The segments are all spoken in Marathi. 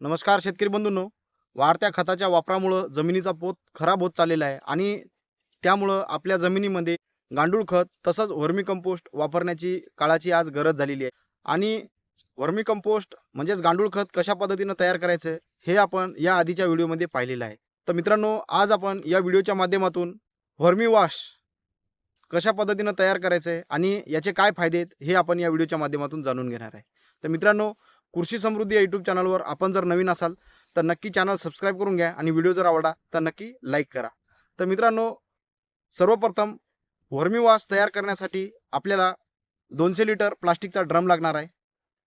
नमस्कार शेतकरी बंधूंनो. वाढत्या खताच्या वापरामुळं जमिनीचा पोत खराब होत चाललेला आहे आणि त्यामुळं आपल्या जमिनीमध्ये गांडूळ खत तसंच वर्मी कंपोस्ट वापरण्याची काळाची आज गरज झालेली आहे. आणि वर्मी कंपोस्ट म्हणजेच गांडूळ खत कशा पद्धतीनं तयार करायचं हे आपण या आधीच्या व्हिडिओमध्ये पाहिलेलं आहे. तर मित्रांनो आज आपण या व्हिडिओच्या माध्यमातून वर्मी वॉश कशा पद्धतीनं तयार करायचं आहे आणि याचे काय फायदे आहेत हे आपण या व्हिडिओच्या माध्यमातून जाणून घेणार आहे. तर मित्रांनो कृषी समृद्धी या यूट्यूब चॅनलवर आपण जर नवीन असाल तर नक्की चॅनल सबस्क्राईब करून घ्या आणि व्हिडिओ जर आवडला तर नक्की लाईक करा. तर मित्रांनो सर्वप्रथम वर्मीवास वॉश तयार करण्यासाठी आपल्याला दोनशे लिटर प्लास्टिकचा ड्रम लागणार आहे.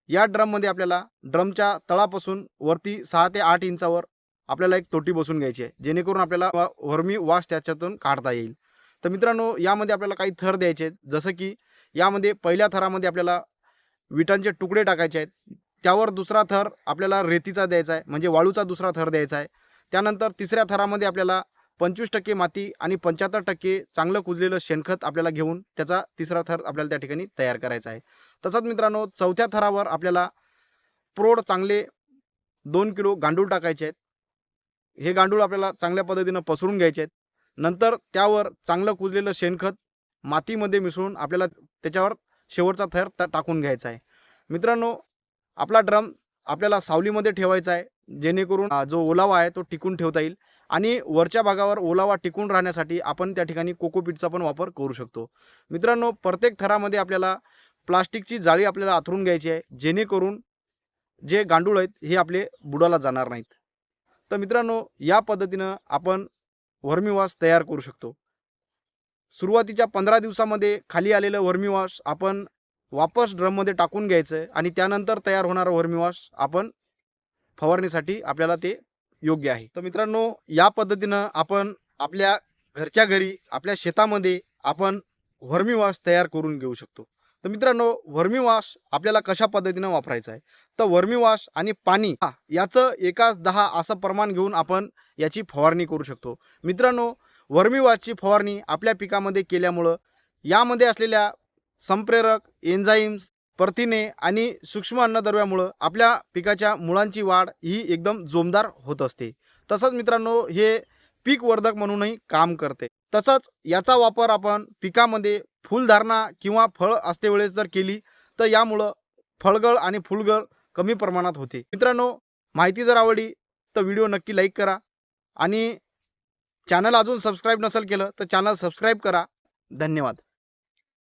या ड्रममध्ये आपल्याला ड्रमच्या तळापासून वरती सहा ते आठ इंचावर आपल्याला एक तोटी बसून घ्यायची आहे जेणेकरून आपल्याला व- वर्मी वॉश त्याच्यातून काढता येईल. तर मित्रांनो यामध्ये आपल्याला काही थर द्यायचे आहेत जसं की यामध्ये पहिल्या थरामध्ये आपल्याला विटांचे तुकडे टाकायचे आहेत त्यावर दुसरा थर आपल्याला रेतीचा द्यायचा आहे म्हणजे वाळूचा दुसरा थर द्यायचा आहे. त्यानंतर तिसऱ्या थरामध्ये आपल्याला पंचवीस टक्के माती आणि पंच्याहत्तर टक्के चांगलं कुजलेलं शेणखत आपल्याला घेऊन त्याचा तिसरा थर आपल्याला त्या ठिकाणी तयार करायचा आहे. तसंच मित्रांनो चौथ्या थरावर आपल्याला प्रोड चांगले दोन किलो गांडूळ टाकायचे आहेत. हे गांडूळ आपल्याला चांगल्या पद्धतीनं पसरून घ्यायचे आहेत. नंतर त्यावर चांगलं कुजलेलं शेणखत मातीमध्ये मिसळून आपल्याला त्याच्यावर शेवटचा थर टाकून घ्यायचा आहे. मित्रांनो आपला ड्रम आपल्याला सावलीमध्ये ठेवायचा आहे. जेणेकरून जो ओलावा आहे तो टिकून ठेवता येईल आणि वरच्या भागावर ओलावा टिकून राहण्यासाठी आपण त्या ठिकाणी कोकोपीटचा पण वापर करू शकतो. मित्रांनो प्रत्येक थरामध्ये आपल्याला प्लास्टिकची जाळी आपल्याला आथरून घ्यायची आहे. जेणेकरून जे गांडूळ आहेत हे आपले बुडाला जाणार नाहीत. तर मित्रांनो या पद्धतीनं आपण वर्मीवास तयार करू शकतो. सुरुवातीच्या पंधरा दिवसामध्ये खाली आलेलं वर्मीवास आपण वापस ड्रममध्ये टाकून घ्यायचं आहे आणि त्यानंतर तयार होणारं वर्मीवॉश आपण फवारणीसाठी आपल्याला ते योग्य आहे. तर मित्रांनो या पद्धतीनं आपण आपल्या घरच्या घरी आपल्या शेतामध्ये आपण वर्मीवॉश तयार करून घेऊ शकतो. तर मित्रांनो वर्मीवॉश आपल्याला कशा पद्धतीनं वापरायचा आहे? तर वर्मीवॉश आणि पाणी हा याचं एकाच दहा असं प्रमाण घेऊन आपण याची फवारणी करू शकतो. मित्रांनो वर्मीवॉशची फवारणी आपल्या पिकामध्ये केल्यामुळं यामध्ये असलेल्या संप्रेरक एन्झाईम्स प्रथिने आणि सूक्ष्म अन्नद्रव्यामुळं आपल्या पिकाच्या मुळांची वाढ ही एकदम जोमदार होत असते. तसंच मित्रांनो हे पीक वर्धक म्हणूनही काम करते. तसंच याचा वापर आपण पिकामध्ये फुलधारणा किंवा फळ असते वेळेस जर केली तर यामुळं फळगळ आणि फुलगळ कमी प्रमाणात होते. मित्रांनो माहिती जर आवडली तर व्हिडिओ नक्की लाईक करा आणि चॅनल अजून सबस्क्राईब नसेल केलं तर चॅनल सबस्क्राईब करा. धन्यवाद.